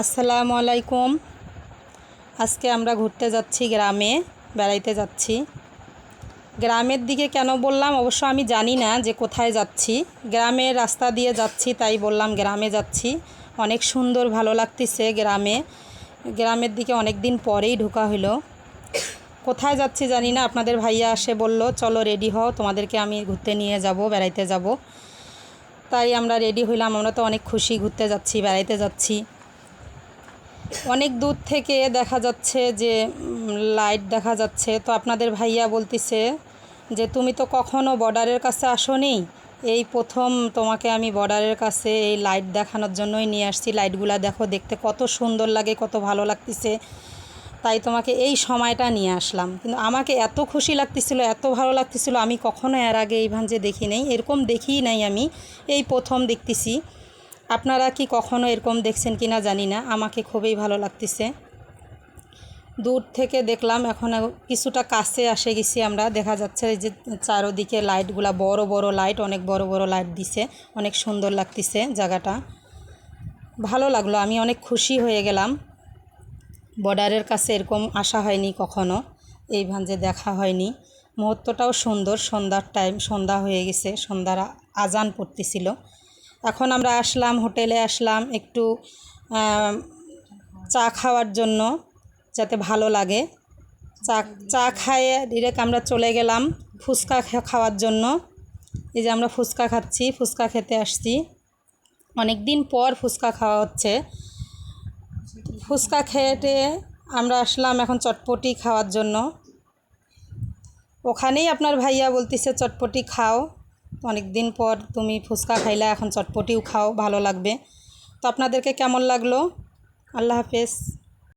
আসসালামু আলাইকুম। আজকে আমরা ঘুরতে যাচ্ছি গ্রামে, বেড়াইতে যাচ্ছি। গ্রামের দিকে কেন বললাম? অবশ্য আমি জানি না যে কোথায় যাচ্ছি। গ্রামের রাস্তা দিয়ে যাচ্ছি, তাই বললাম গ্রামে যাচ্ছি। অনেক সুন্দর, ভালো লাগতেছে গ্রামে। গ্রামের দিকে অনেক দিন পরেই ঢোকা হলো কোথায় যাচ্ছি জানি না, আপনাদের ভাইয়া আসে বলল, চলো রেডি হও, তোমাদেরকে আমি ঘুরতে নিয়ে যাব, বেড়াইতে যাব। তাই আমরা রেডি হইলাম, আমরা তো অনেক খুশি, ঘুরতে যাচ্ছি, বেড়াইতে যাচ্ছি। অনেক দূর থেকে দেখা যাচ্ছে যে লাইট দেখা যাচ্ছে। তো আপনাদের ভাইয়া বলতিছে যে, তুমি তো কখনো বর্ডারের কাছে আসোনি? এই প্রথম তোমাকে আমি বর্ডারের কাছে এই লাইট দেখানোর জন্যই নিয়ে আসছি। লাইটগুলা দেখো, দেখতে কত সুন্দর লাগে, কত ভালো লাগতেছে। তাই তোমাকে এই সময়টা নিয়ে আসলাম। কিন্তু আমাকে এত খুশি লাগতেছিল, এত ভালো লাগতেছিল, আমি কখনো এর আগে এই ভাঞ্জে দেখি নাই এরকম দেখিই নাই আমি, এই প্রথম দেখতেছি। আপনারা কি কখনো এরকম দেখছেন কি না জানি না। আমাকে খুবই ভালো লাগতেছে। দূর থেকে দেখলাম এখন কিছুটা কাছে আসে গেছি আমরা। দেখা যাচ্ছে যে চারোদিকে লাইটগুলা বড় বড় লাইট অনেক বড় বড় লাইট দিছে। অনেক সুন্দর লাগতেছে জায়গাটা। ভালো লাগল, আমি অনেক খুশি হয়ে গেলাম। বর্ডারের কাছে এরকম আসা হয়নি কখনো, এই ভাঞ্জে দেখা হয়নি। মুহূর্তটাও সুন্দর, সন্ধ্যার টাইম সন্ধ্যা হয়ে গেছে, সন্ধ্যার আজান পড়তেছিল। এখন আমরা আসলাম, হোটেলে আসলাম একটু চা খাওয়ার জন্য যাতে ভালো লাগে। চা চা খাইয়ে ডিরেক্ট আমরা চলে গেলাম ফুচকা খাওয়ার জন্য। এই যে আমরা ফুচকা খাচ্ছি, ফুচকা খেতে আসছি। অনেক দিন পর ফুচকা খাওয়া হচ্ছে। ফুচকা খেয়ে আমরা আসলাম এখন চটপটি খাওয়ার জন্য। ওখানেই আপনার ভাইয়া বলতেছে, চটপটি খাও। অনেক দিন পর তুমি ফুচকা খাইলা, এখন চটপটিও খাও, ভালো লাগবে। তো আপনাদেরকে কেমন লাগল? আল্লাহ হাফেজ।